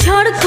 স্বার্থ